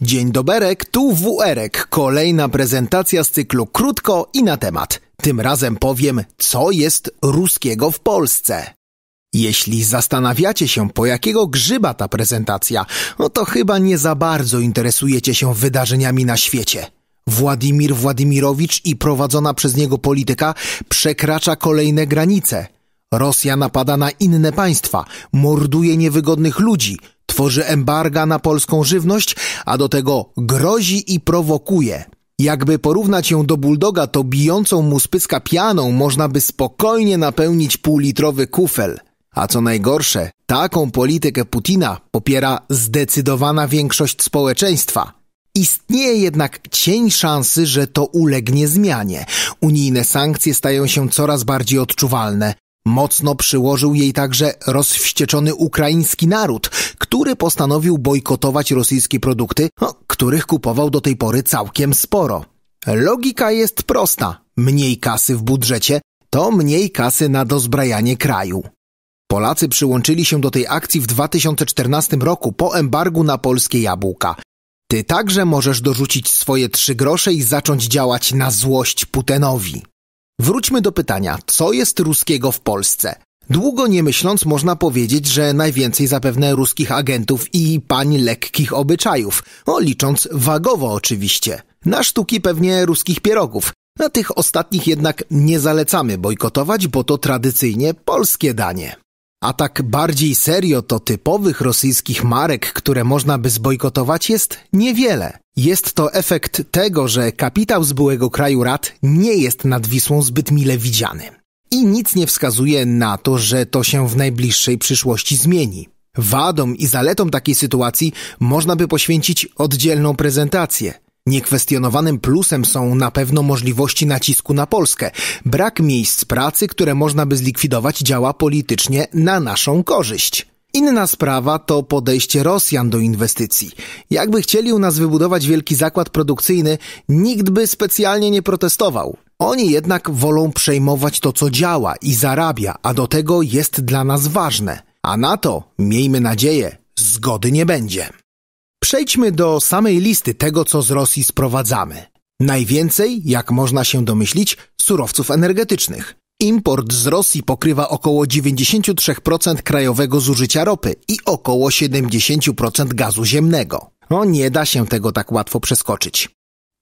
Dzień doberek, tu WRek. Kolejna prezentacja z cyklu krótko i na temat. Tym razem powiem, co jest ruskiego w Polsce. Jeśli zastanawiacie się, po jakiego grzyba ta prezentacja, no to chyba nie za bardzo interesujecie się wydarzeniami na świecie. Władimir Władimirowicz i prowadzona przez niego polityka przekracza kolejne granice. Rosja napada na inne państwa, morduje niewygodnych ludzi, tworzy embarga na polską żywność, a do tego grozi i prowokuje. Jakby porównać ją do bulldoga, to bijącą mu spyska pianą można by spokojnie napełnić półlitrowy kufel. A co najgorsze, taką politykę Putina popiera zdecydowana większość społeczeństwa. Istnieje jednak cień szansy, że to ulegnie zmianie. Unijne sankcje stają się coraz bardziej odczuwalne. Mocno przyłożył jej także rozwścieczony ukraiński naród, który postanowił bojkotować rosyjskie produkty, których kupował do tej pory całkiem sporo. Logika jest prosta. Mniej kasy w budżecie to mniej kasy na dozbrajanie kraju. Polacy przyłączyli się do tej akcji w 2014 roku po embargu na polskie jabłka. Ty także możesz dorzucić swoje trzy grosze i zacząć działać na złość Putenowi. Wróćmy do pytania, co jest ruskiego w Polsce? Długo nie myśląc można powiedzieć, że najwięcej zapewne ruskich agentów i pań lekkich obyczajów, o licząc wagowo oczywiście. Na sztuki pewnie ruskich pierogów. Na tych ostatnich jednak nie zalecamy bojkotować, bo to tradycyjnie polskie danie. A tak bardziej serio to typowych rosyjskich marek, które można by zbojkotować jest niewiele. Jest to efekt tego, że kapitał z byłego kraju rad nie jest nad Wisłą zbyt mile widziany. I nic nie wskazuje na to, że to się w najbliższej przyszłości zmieni. Wadą i zaletą takiej sytuacji można by poświęcić oddzielną prezentację – Niekwestionowanym plusem są na pewno możliwości nacisku na Polskę. Brak miejsc pracy, które można by zlikwidować, działa politycznie na naszą korzyść. Inna sprawa to podejście Rosjan do inwestycji. Jakby chcieli u nas wybudować wielki zakład produkcyjny, nikt by specjalnie nie protestował. Oni jednak wolą przejmować to, co działa i zarabia, a do tego jest dla nas ważne. A na to, miejmy nadzieję, zgody nie będzie. Przejdźmy do samej listy tego, co z Rosji sprowadzamy. Najwięcej, jak można się domyślić, surowców energetycznych. Import z Rosji pokrywa około 93% krajowego zużycia ropy i około 70% gazu ziemnego. Nie da się tego tak łatwo przeskoczyć.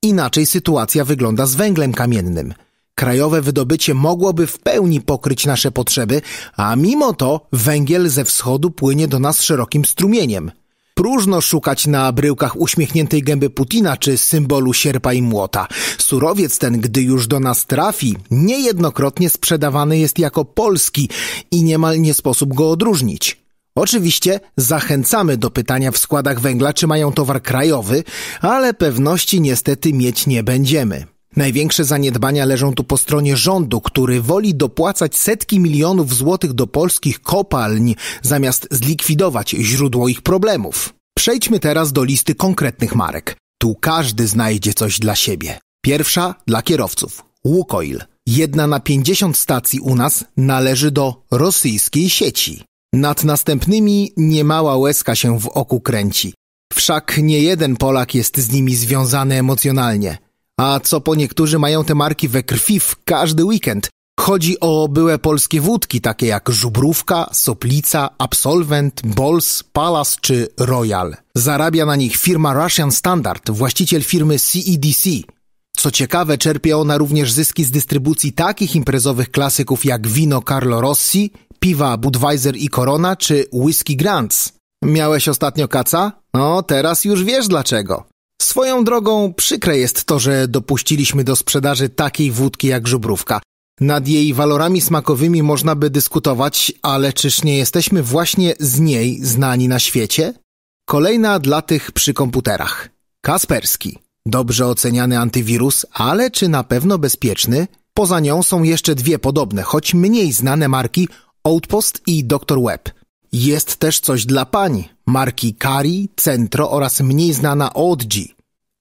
Inaczej sytuacja wygląda z węglem kamiennym. Krajowe wydobycie mogłoby w pełni pokryć nasze potrzeby, a mimo to węgiel ze wschodu płynie do nas szerokim strumieniem – Próżno szukać na bryłkach uśmiechniętej gęby Putina czy symbolu sierpa i młota. Surowiec ten, gdy już do nas trafi, niejednokrotnie sprzedawany jest jako polski i niemal nie sposób go odróżnić. Oczywiście zachęcamy do pytania w składach węgla, czy mają towar krajowy, ale pewności niestety mieć nie będziemy. Największe zaniedbania leżą tu po stronie rządu, który woli dopłacać setki milionów złotych do polskich kopalń, zamiast zlikwidować źródło ich problemów. Przejdźmy teraz do listy konkretnych marek. Tu każdy znajdzie coś dla siebie. Pierwsza dla kierowców. Łukoil. Jedna na 50 stacji u nas należy do rosyjskiej sieci. Nad następnymi niemała łezka się w oku kręci. Wszak nie jeden Polak jest z nimi związany emocjonalnie. A co po niektórzy mają te marki we krwi w każdy weekend. Chodzi o byłe polskie wódki, takie jak Żubrówka, Soplica, Absolvent, Bols, Palace czy Royal. Zarabia na nich firma Russian Standard, właściciel firmy CEDC. Co ciekawe, czerpie ona również zyski z dystrybucji takich imprezowych klasyków jak wino Carlo Rossi, piwa Budweiser i Corona czy whisky Grants. Miałeś ostatnio kaca? No, teraz już wiesz dlaczego. Swoją drogą przykre jest to, że dopuściliśmy do sprzedaży takiej wódki jak żubrówka. Nad jej walorami smakowymi można by dyskutować, ale czyż nie jesteśmy właśnie z niej znani na świecie? Kolejna dla tych przy komputerach. Kasperski. Dobrze oceniany antywirus, ale czy na pewno bezpieczny? Poza nią są jeszcze dwie podobne, choć mniej znane marki Outpost i Dr. Web. Jest też coś dla pań, marki Kari, Centro oraz mniej znana ODG.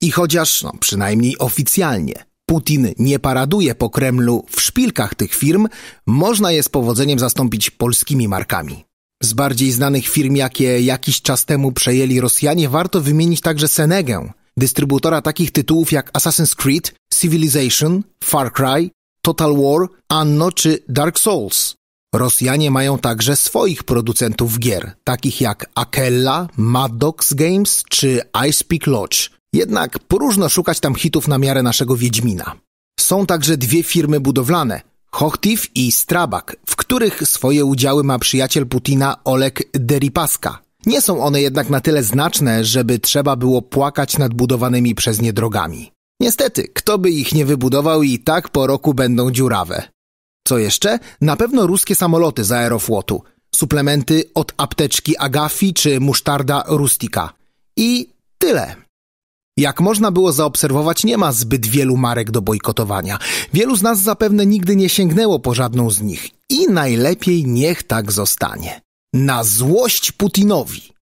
I chociaż, no, przynajmniej oficjalnie, Putin nie paraduje po Kremlu w szpilkach tych firm, można je z powodzeniem zastąpić polskimi markami. Z bardziej znanych firm, jakie jakiś czas temu przejęli Rosjanie, warto wymienić także Senegę, dystrybutora takich tytułów jak Assassin's Creed, Civilization, Far Cry, Total War, Anno czy Dark Souls. Rosjanie mają także swoich producentów gier, takich jak Akella, Mad Dogs Games czy Ice Peak Lodge. Jednak próżno szukać tam hitów na miarę naszego Wiedźmina. Są także dwie firmy budowlane, Hochtiv i Strabak, w których swoje udziały ma przyjaciel Putina Oleg Deripaska. Nie są one jednak na tyle znaczne, żeby trzeba było płakać nad budowanymi przez nie drogami. Niestety, kto by ich nie wybudował i tak po roku będą dziurawe. Co jeszcze? Na pewno ruskie samoloty z Aeroflotu, suplementy od apteczki Agafi czy musztarda Rustika. I tyle. Jak można było zaobserwować, nie ma zbyt wielu marek do bojkotowania. Wielu z nas zapewne nigdy nie sięgnęło po żadną z nich i najlepiej niech tak zostanie. Na złość Putinowi.